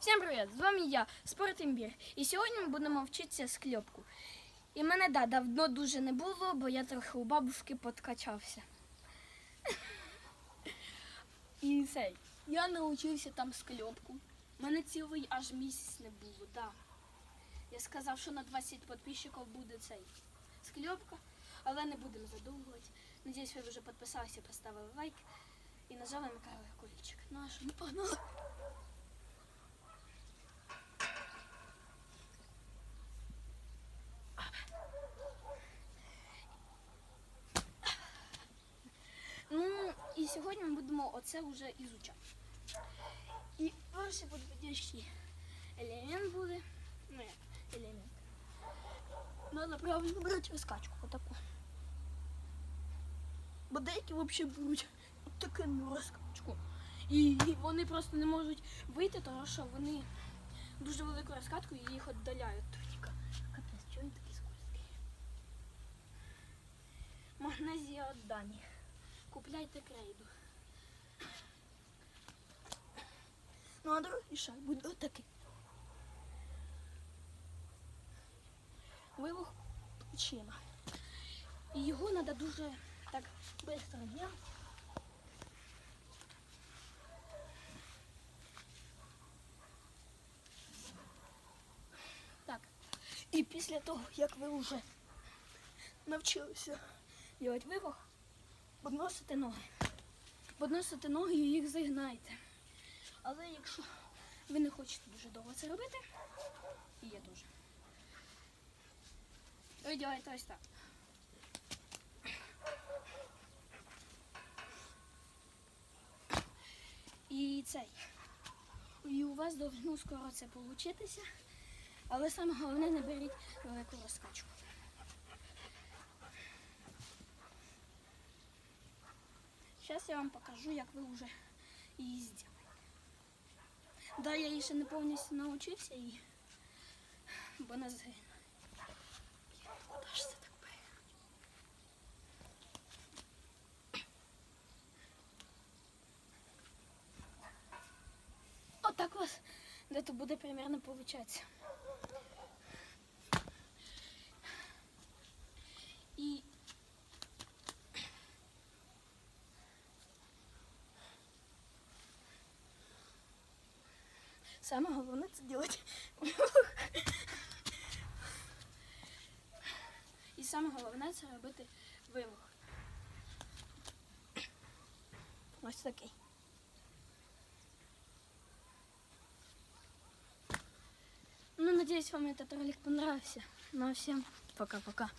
Всім привіт! З вами я, Спортимбір. І сьогодні ми будемо вчитися скльопку. І мене да, давно дуже не було, бо я трохи у бабушки подкачався. І цей. Я навчився там скльопку. Мене цілий аж місяць не було, да. Я сказав, що на 20 підписчиків буде цей скльопка, але не будемо задовбувати. Надіюсь, ви вже підписалися, поставили лайк і нажали на колокольчик. Ну а що, погнали. Ну, і сьогодні ми оце вже ізучати. І перший підводящий елемент буде. Ну, як елемент. Надо правильно брати розкачку, отаку. Бо деякі взагалі беруть таку розкачку. І вони просто не можуть вийти, тому що вони дуже велику розкатку і їх віддаляють. Тоніка. Капець, чого він такий скользкий? Магнезія від Дані. Купляйте крейду. Ну, а другий шаг буде отакий. Вивух причина. І його треба дуже так швидко робити. Так. І після того, як ви вже навчилися робити вивух, Подносите ноги. Подносите ноги і їх зігнаєте. Але якщо ви не хочете дуже довго це робити, і я теж. Ви робите ось так. І цей. І у вас должно скоро це получитися. Але саме головне не беріть велику розкачку. Зараз я вам покажу, як ви вже її зробите. Да, я її ще не повністю навчився і бо не згину. Куди ж це так поїхати? Отак у вас де-то буде примерно получатися. І Саме головне це робити. І саме головне це робити вимух. Ось такий. Ну, надеюсь, вам этот ролик понравился. Ну, а всем пока-пока.